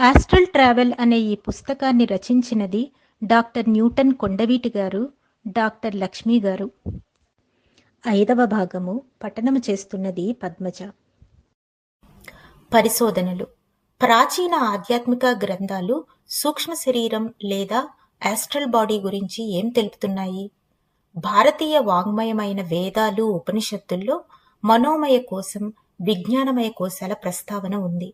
Astral travel అనే ఈ పుస్తకాన్ని రచించినది డాక్టర్ న్యూటన్ కొండవీటి గారు డాక్టర్ లక్ష్మి గారు. ఐదవ భాగము పఠనము చేస్తున్నది పద్మజ. పరిశోధనలు. ప్రాచీన ఆధ్యాత్మిక గ్రంథాలు సూక్ష్మ శరీరం లేదా ఆస్ట్రల్ బాడీ గురించి ఏం తెలుపుతున్నాయి? భారతీయ వాంగ్మయమైన వేదాలు ఉపనిషత్తుల్లో మనోమయ కోసం విజ్ఞానమయ కోశాల ప్రస్తావన ఉంది.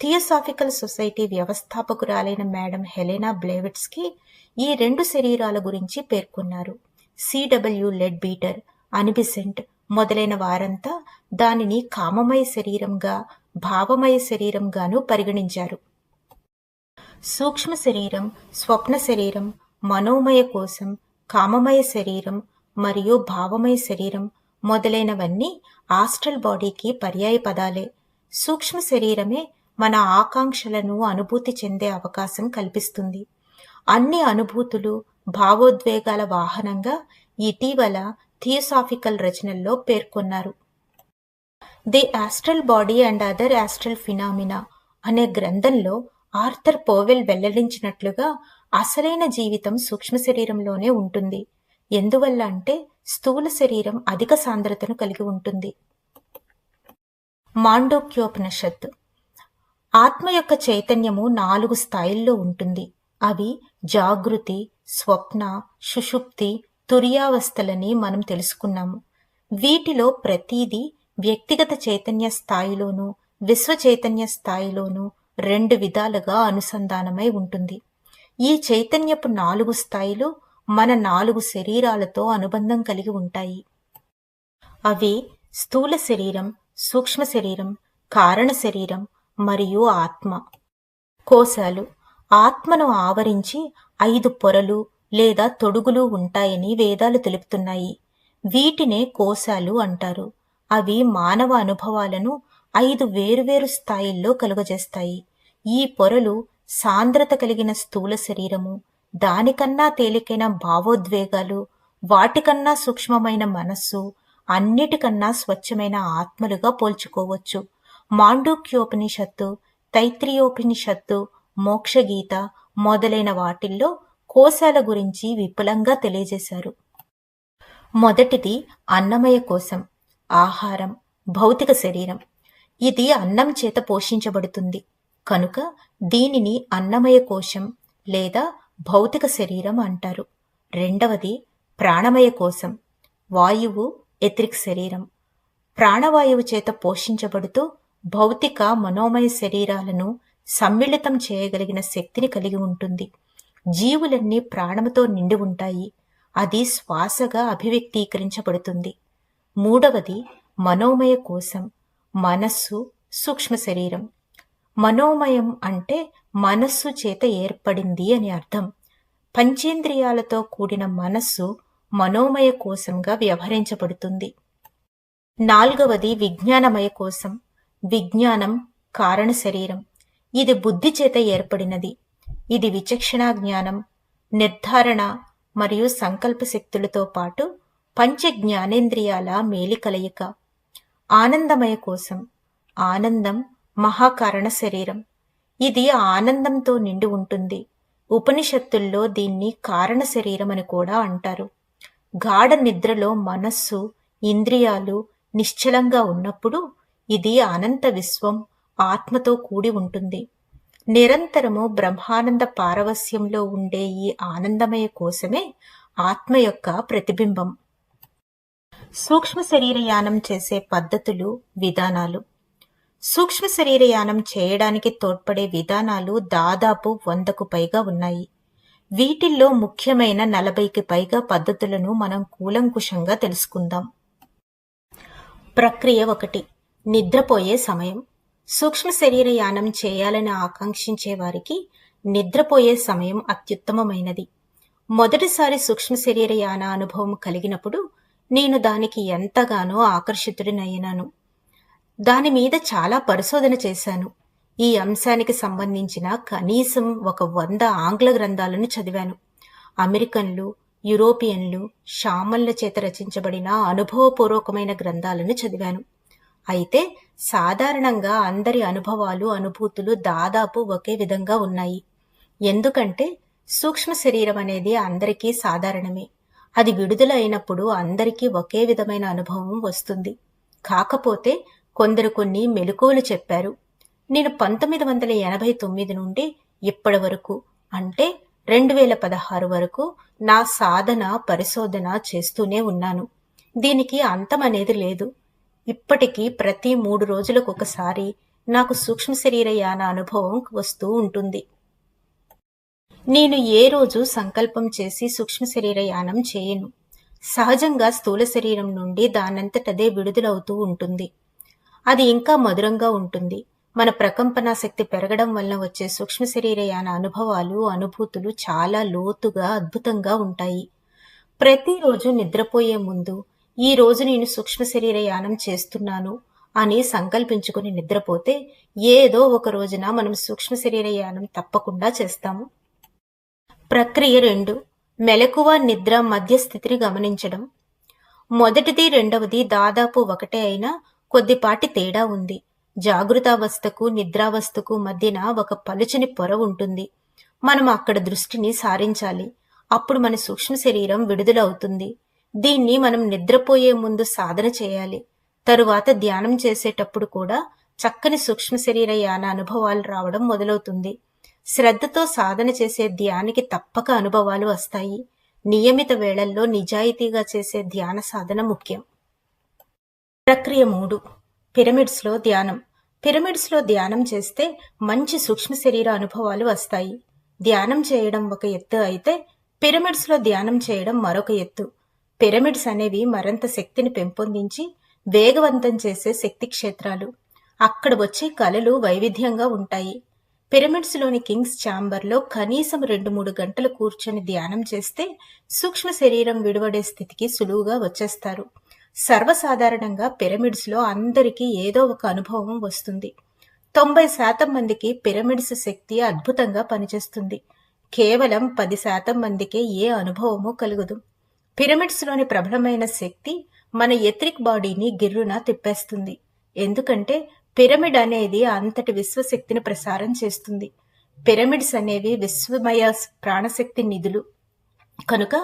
థియోసాఫికల్ సొసైటీ వ్యవస్థాపకురాలైన మేడం హెలెనా బ్లేవిట్స్కి ఈ రెండు శరీరాల గురించి పేర్కొన్నారు. సిడబ్ల్యూ లెడ్ బీటర్ అనిబిసెంట్ మొదలైన వారంతా దానిని కామమయ శరీరంగా భావమయ శరీరంగాను పరిగణించారు. సూక్ష్మ శరీరం స్వప్న శరీరం మనోమయ కోశం కామమయ శరీరం మరియు భావమయ శరీరం మొదలైనవన్నీ ఆస్ట్రల్ బాడీకి పర్యాయ పదాలే సూక్ష్మ శరీరమే మన ఆకాంక్షలను అనుభూతి చెందే అవకాశం కల్పిస్తుంది. అన్ని అనుభూతులు భావోద్వేగాల వాహనంగా ఇటీవల థియోసాఫికల్ రచనల్లో పేర్కొన్నారు. The astral body and other astral phenomena అనే గ్రంథంలో ఆర్థర్ పోవెల్ వెల్లడించినట్లుగా అసలైన జీవితం సూక్ష్మ శరీరంలోనే ఉంటుంది. ఎందువల్ల అంటే స్థూల శరీరం అధిక సాంద్రతను కలిగి ఉంటుంది. మాండోక్యోపనిషత్ ఆత్మ యొక్క చైతన్యము నాలుగు స్థాయిల్లో ఉంటుంది. అవి జాగృతి స్వప్న సుషుప్తి తురియావస్థలని మనం తెలుసుకున్నాము. వీటిలో ప్రతీది వ్యక్తిగత చైతన్య స్థాయిలోనూ విశ్వ చైతన్య స్థాయిలోనూ రెండు విధాలుగా అనుసంధానమై ఉంటుంది. ఈ చైతన్యపు నాలుగు స్థాయిలు మన నాలుగు శరీరాలతో అనుబంధం కలిగి ఉంటాయి. అవి స్థూల శరీరం సూక్ష్మ శరీరం కారణ శరీరం మరియు ఆత్మ. కోశాలు ఆత్మను ఆవరించి ఐదు పొరలు లేదా తొడుగులు ఉంటాయని వేదాలు తెలుపుతున్నాయి. వీటినే కోశాలు అంటారు. అవి మానవ అనుభవాలను ఐదు వేరువేరు స్థాయిల్లో కలుగజేస్తాయి. ఈ పొరలు సాంద్రత కలిగిన స్థూల శరీరము దానికన్నా తేలికైన భావోద్వేగాలు వాటికన్నా సూక్ష్మమైన మనస్సు అన్నిటికన్నా స్వచ్ఛమైన ఆత్మలుగా పోల్చుకోవచ్చు. మాండూక్యోపనిషత్తు తైత్రియోపనిషత్తు మోక్షగీత మొదలైన వాటిల్లో కోశాల గురించి విపులంగా తెలియజేశారు. మొదటిది అన్నమయ కోశం ఆహారం భౌతిక శరీరం. ఇది అన్నం చేత పోషించబడుతుంది. కనుక దీనిని అన్నమయ కోశం లేదా భౌతిక శరీరం అంటారు. రెండవది ప్రాణమయ కోశం వాయువు ఎత్రిక్ శరీరం. ప్రాణవాయువు చేత పోషించబడుతూ భౌతిక మనోమయ శరీరాలను సమ్మిళితం చేయగలిగిన శక్తిని కలిగి ఉంటుంది. జీవులన్నీ ప్రాణముతో నిండి ఉంటాయి. అది శ్వాసగా అభివ్యక్తీకరించబడుతుంది. మూడవది మనోమయ కోశం మనస్సు సూక్ష్మ శరీరం. మనోమయం అంటే మనస్సు చేత ఏర్పడింది అని అర్థం. పంచేంద్రియాలతో కూడిన మనస్సు మనోమయ కోశంగా వ్యవహరించబడుతుంది. నాలుగవది విజ్ఞానమయ కోశం విజ్ఞానం కారణ శరీరం. ఇది బుద్ధి చేత ఏర్పడినది. ఇది విచక్షణ జ్ఞానం నిర్ధారణ మరియు సంకల్ప శక్తులతో పాటు పంచ జ్ఞానేంద్రియాల మేలి కలయిక ఆనందమయ కోసం. ఆనందం మహాకారణ శరీరం. ఇది ఆనందంతో నిండి ఉంటుంది. ఉపనిషత్తుల్లో దీన్ని కారణ శరీరం అని కూడా అంటారు. గాఢ నిద్రలో మనస్సు ఇంద్రియాలు నిశ్చలంగా ఉన్నప్పుడు ఇది అనంత విశ్వం ఆత్మతో కూడి ఉంటుంది. నిరంతరము బ్రహ్మానంద పారవస్యంలో ఉండే ఈ ఆనందమయ కోసమే ఆత్మ యొక్క ప్రతిబింబం. సూక్ష్మ శరీరయానం చేసే పద్ధతులు విధానాలు. సూక్ష్మ శరీరయానం చేయడానికి తోడ్పడే విధానాలు దాదాపు వందకు పైగా ఉన్నాయి. వీటిల్లో ముఖ్యమైన నలభైకి పైగా పద్ధతులను మనం కూలంకుషంగా తెలుసుకుందాం. ప్రక్రియ ఒకటి. నిద్రపోయే సమయం. సూక్ష్మ శరీరయానం చేయాలని ఆకాంక్షించే వారికి నిద్రపోయే సమయం అత్యుత్తమమైనది. మొదటిసారి సూక్ష్మ శరీరయాన అనుభవం కలిగినప్పుడు నేను దానికి ఎంతగానో ఆకర్షితుడినయ్యాను దాని మీద చాలా పరిశోధన చేశాను. ఈ అంశానికి సంబంధించిన కనీసం ఒక వంద ఆంగ్ల గ్రంథాలను చదివాను. అమెరికన్లు యూరోపియన్లు షామన్ల చేత రచించబడిన అనుభవపూర్వకమైన గ్రంథాలను చదివాను. అయితే సాధారణంగా అందరి అనుభవాలు అనుభూతులు దాదాపు ఒకే విధంగా ఉన్నాయి. ఎందుకంటే సూక్ష్మ శరీరం అనేది అందరికీ సాధారణమే. అది విడుదల అయినప్పుడు అందరికీ ఒకే విధమైన అనుభవం వస్తుంది. కాకపోతే కొందరు కొన్ని మెలకువలు చెప్పారు. నేను పంతొమ్మిది వందల ఎనభై తొమ్మిది నుండి ఇప్పటి వరకు అంటే రెండు వేల పదహారు వరకు నా సాధన పరిశోధన చేస్తూనే ఉన్నాను. దీనికి అంతం అనేది లేదు. ఇప్పటికీ ప్రతి మూడు రోజులకు ఒకసారి నాకు సూక్ష్మ శరీర యాన అనుభవం వస్తూ ఉంటుంది. నేను ఏ రోజు సంకల్పం చేసి సూక్ష్మ శరీర యానం చేయను. సహజంగా స్థూల శరీరం నుండి దానంతటదే విడుదలవుతూ ఉంటుంది. అది ఇంకా మధురంగా ఉంటుంది. మన ప్రకంపన శక్తి పెరగడం వల్ల వచ్చే సూక్ష్మ శరీరయాన అనుభవాలు అనుభూతులు చాలా లోతుగా అద్భుతంగా ఉంటాయి. ప్రతిరోజు నిద్రపోయే ముందు ఈ రోజు నేను సూక్ష్మ శరీరయానం చేస్తున్నాను అని సంకల్పించుకుని నిద్రపోతే ఏదో ఒక రోజున మనం సూక్ష్మ శరీరయానం తప్పకుండా చేస్తాము. ప్రక్రియ రెండు మెలకువ నిద్ర మధ్య స్థితిని గమనించడం. మొదటిది రెండవది దాదాపు ఒకటే అయినా కొద్దిపాటి తేడా ఉంది. జాగృతావస్థకు నిద్రావస్థకు మధ్యన ఒక పలుచని పొర ఉంటుంది. మనం అక్కడ దృష్టిని సారించాలి. అప్పుడు మన సూక్ష్మ శరీరం విడుదలవుతుంది. దీన్ని మనం నిద్రపోయే ముందు సాధన చేయాలి. తరువాత ధ్యానం చేసేటప్పుడు కూడా చక్కని సూక్ష్మ శరీర యాన అనుభవాలు రావడం మొదలవుతుంది. శ్రద్ధతో సాధన చేసే ధ్యానికి తప్పక అనుభవాలు వస్తాయి. నియమిత వేళల్లో నిజాయితీగా చేసే ధ్యాన సాధన ముఖ్యం. ప్రక్రియ మూడు. పిరమిడ్స్లో ధ్యానం. పిరమిడ్స్లో ధ్యానం చేస్తే మంచి సూక్ష్మ శరీర అనుభవాలు వస్తాయి. ధ్యానం చేయడం ఒక ఎత్తు అయితే పిరమిడ్స్లో ధ్యానం చేయడం మరొక ఎత్తు. పిరమిడ్స్ అనేవి మరింత శక్తిని పెంపొందించి వేగవంతం చేసే శక్తి క్షేత్రాలు. అక్కడ వచ్చే కళలు వైవిధ్యంగా ఉంటాయి. పిరమిడ్స్లోని కింగ్స్ ఛాంబర్లో కనీసం రెండు మూడు గంటలు కూర్చొని ధ్యానం చేస్తే సూక్ష్మ శరీరం విడువడే స్థితికి సులువుగా వచ్చేస్తారు. సర్వసాధారణంగా పిరమిడ్స్లో అందరికీ ఏదో ఒక అనుభవం వస్తుంది. తొంభై శాతం మందికి పిరమిడ్స్ శక్తి అద్భుతంగా పనిచేస్తుంది. కేవలం పది శాతం మందికే ఏ అనుభవమూ కలుగదు. పిరమిడ్స్లోని ప్రబలమైన శక్తి మన ఎత్రిక్ బాడీని గిర్రున తిప్పేస్తుంది. ఎందుకంటే పిరమిడ్ అనేది అంతటి విశ్వశక్తిని ప్రసారం చేస్తుంది. పిరమిడ్స్ అనేవి విశ్వమయ ప్రాణశక్తి నిధులు. కనుక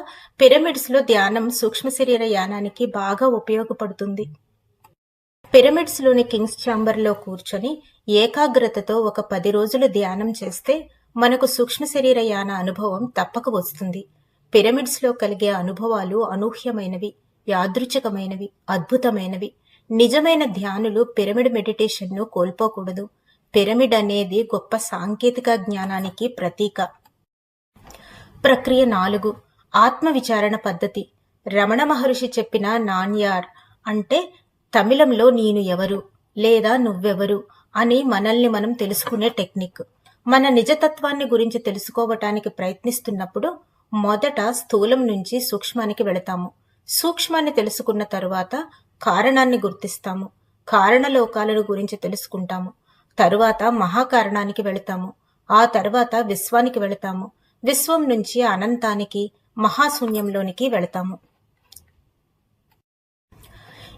పిరమిడ్స్లో ధ్యానం సూక్ష్మ శరీర యానానికి బాగా ఉపయోగపడుతుంది. పిరమిడ్స్లోని కింగ్స్ ఛాంబర్లో కూర్చొని ఏకాగ్రతతో ఒక పది రోజులు ధ్యానం చేస్తే మనకు సూక్ష్మ శరీర యాన అనుభవం తప్పక వస్తుంది. పిరమిడ్స్లో కలిగే అనుభవాలు అనూహ్యమైనవి యాదృచ్ఛికమైనవి అద్భుతమైనవి. నిజమైన ధ్యానులు పిరమిడ్ మెడిటేషన్ను కోల్పోకూడదు. పిరమిడ్ అనేది గొప్ప సాంకేతిక జ్ఞానానికి ప్రతీక. ప్రక్రియ నాలుగు. ఆత్మ విచారణ పద్ధతి. రమణ మహర్షి చెప్పిన నాన్యార్ అంటే తమిళంలో నేను ఎవరు? లేదా నువ్వెవరు? అని మనల్ని మనం తెలుసుకునే టెక్నిక్. మన నిజతత్వాన్ని గురించి తెలుసుకోవటానికి ప్రయత్నిస్తున్నప్పుడు మొదట స్థూలం నుంచి సూక్ష్మానికి వెళతాము. సూక్ష్మాన్ని తెలుసుకున్న తరువాత కారణాన్ని గుర్తిస్తాము. కారణలోకాలను గురించి తెలుసుకుంటాము. తరువాత మహాకారణానికి వెళతాము. ఆ తర్వాత విశ్వానికి వెళతాము. విశ్వం నుంచి అనంతానికి మహాశూన్యంలోనికి వెళతాము.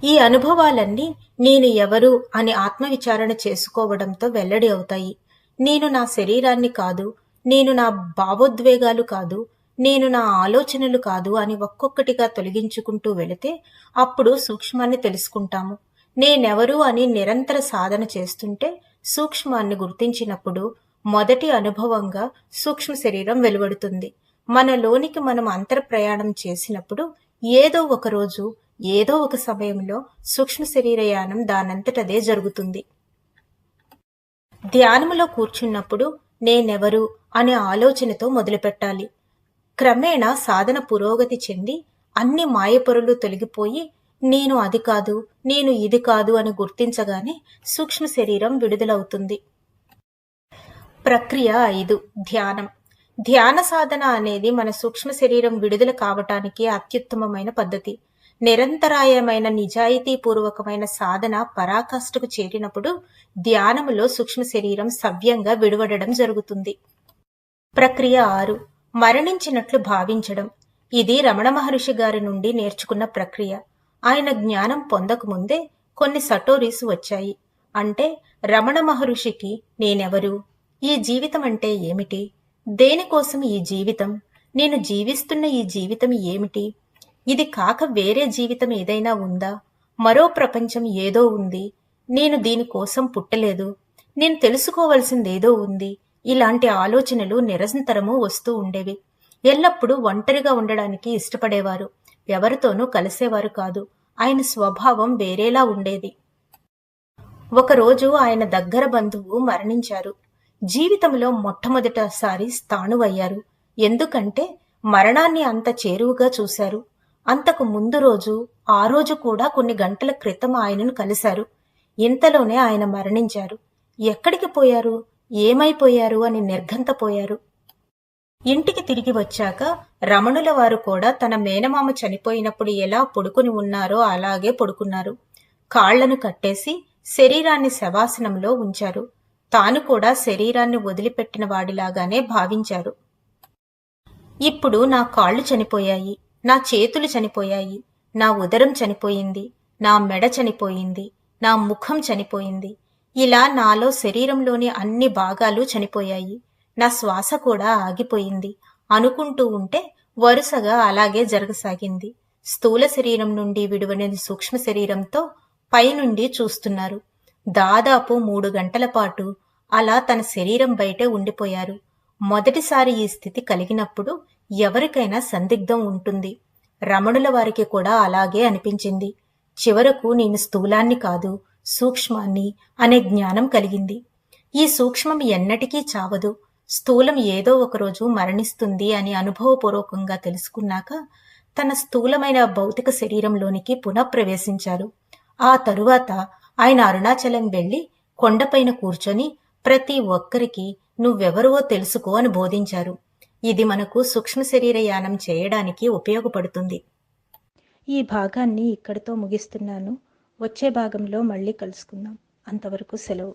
ఈ అనుభవాలన్నీ నేను ఎవరు అని ఆత్మవిచారణ చేసుకోవడంతో వెల్లడి అవుతాయి. నేను నా శరీరాన్ని కాదు నేను నా భావోద్వేగాలు కాదు నేను నా ఆలోచనలు కాదు అని ఒక్కొక్కటిగా తొలగించుకుంటూ వెళితే అప్పుడు సూక్ష్మాన్ని తెలుసుకుంటాము. నేనెవరు అని నిరంతర సాధన చేస్తుంటే సూక్ష్మాన్ని గుర్తించినప్పుడు మొదటి అనుభవంగా సూక్ష్మ శరీరం వెలువడుతుంది. మనలోనికి మనం అంతర ప్రయాణం చేసినప్పుడు ఏదో ఒక రోజు ఏదో ఒక సమయంలో సూక్ష్మ శరీరయానం దానంతటదే జరుగుతుంది. ధ్యానములో కూర్చున్నప్పుడు నేనెవరు అనే ఆలోచనతో మొదలుపెట్టాలి. క్రమేణా సాధన పురోగతి చెంది అన్ని మాయపరులు తొలగిపోయి నేను అది కాదు నేను ఇది కాదు అని గుర్తించగానే సూక్ష్మ శరీరం విడుదలవుతుంది. ప్రక్రియ ఐదు ధ్యానం. ధ్యాన సాధన అనేది మన సూక్ష్మ శరీరం విడుదల కావటానికి అత్యుత్తమమైన పద్ధతి. నిరంతరాయమైన నిజాయితీపూర్వకమైన సాధన పరాకాష్ఠకు చేరినప్పుడు ధ్యానములో సూక్ష్మ శరీరం సవ్యంగా విడువడడం జరుగుతుంది. ప్రక్రియ ఆరు మరణించినట్లు భావించడం. ఇది రమణ మహర్షి గారి నుండి నేర్చుకున్న ప్రక్రియ. ఆయన జ్ఞానం పొందకముందే కొన్ని సటోరీస్ వచ్చాయి. అంటే రమణ మహర్షికి నేనెవరు? ఈ జీవితం అంటే ఏమిటి? దేనికోసం ఈ జీవితం? నేను జీవిస్తున్న ఈ జీవితం ఏమిటి? ఇది కాక వేరే జీవితం ఏదైనా ఉందా? మరో ప్రపంచం ఏదో ఉంది. నేను దీనికోసం పుట్టలేదు. నేను తెలుసుకోవలసిందేదో ఉంది. ఇలాంటి ఆలోచనలు నిరంతరము వస్తూ ఉండేవి. ఎల్లప్పుడూ ఒంటరిగా ఉండడానికి ఇష్టపడేవారు. ఎవరితోనూ కలిసేవారు కాదు. ఆయన స్వభావం వేరేలా ఉండేది. ఒకరోజు ఆయన దగ్గర బంధువు మరణించారు. జీవితంలో మొట్టమొదటిసారి స్థాణువయ్యారు. ఎందుకంటే మరణాన్ని అంత చేరువుగా చూశారు. అంతకు ముందు రోజు ఆ రోజు కూడా కొన్ని గంటల క్రితం ఆయనను కలిశారు. ఇంతలోనే ఆయన మరణించారు. ఎక్కడికి పోయారు? ఏమైపోయారు అని నిర్ఘంతపోయారు. ఇంటికి తిరిగి వచ్చాక రమణుల వారు కూడా తన మేనమామ చనిపోయినప్పుడు ఎలా పడుకుని ఉన్నారో అలాగే పడుకున్నారు. కాళ్ళను కట్టేసి శరీరాన్ని శవాసనంలో ఉంచారు. తాను కూడా శరీరాన్ని వదిలిపెట్టిన వాడిలాగానే భావించారు. ఇప్పుడు నా కాళ్ళు చనిపోయాయి నా చేతులు చనిపోయాయి నా ఉదరం చనిపోయింది నా మెడ చనిపోయింది నా ముఖం చనిపోయింది ఇలా నాలో శరీరంలోని అన్ని భాగాలు చనిపోయాయి. నా శ్వాస కూడా ఆగిపోయింది. అనుకుంటూ ఉంటే వరుసగా అలాగే జరగసాగింది. స్థూల శరీరం నుండి విడువనేది సూక్ష్మ శరీరంతో పైనుండి చూస్తున్నారు. దాదాపు మూడు గంటల పాటు అలా తన శరీరం బయటే ఉండిపోయారు. మొదటిసారి ఈ స్థితి కలిగినప్పుడు ఎవరికైనా సందిగ్ధం ఉంటుంది. రమణుల వారికి కూడా అలాగే అనిపించింది. చివరకు నేను స్థూలాన్ని కాదు సూక్ష్మాన్ని అనే జ్ఞానం కలిగింది. ఈ సూక్ష్మం ఎన్నటికీ చావదు. స్థూలం ఏదో ఒకరోజు మరణిస్తుంది అని అనుభవపూర్వకంగా తెలుసుకున్నాక తన స్థూలమైన భౌతిక శరీరంలోనికి పునఃప్రవేశించారు ఆ తరువాత ఆయన అరుణాచలం వెళ్ళి కొండపైన కూర్చొని ప్రతి ఒక్కరికి నువ్వెవరువో తెలుసుకో అని బోధించారు. ఇది మనకు సూక్ష్మ శరీర యానం చేయడానికి ఉపయోగపడుతుంది. ఈ భాగాన్ని ఇక్కడితో ముగిస్తున్నాను. వచ్చే భాగంలో మళ్ళీ కలుసుకుందాం. అంతవరకు సెలవు.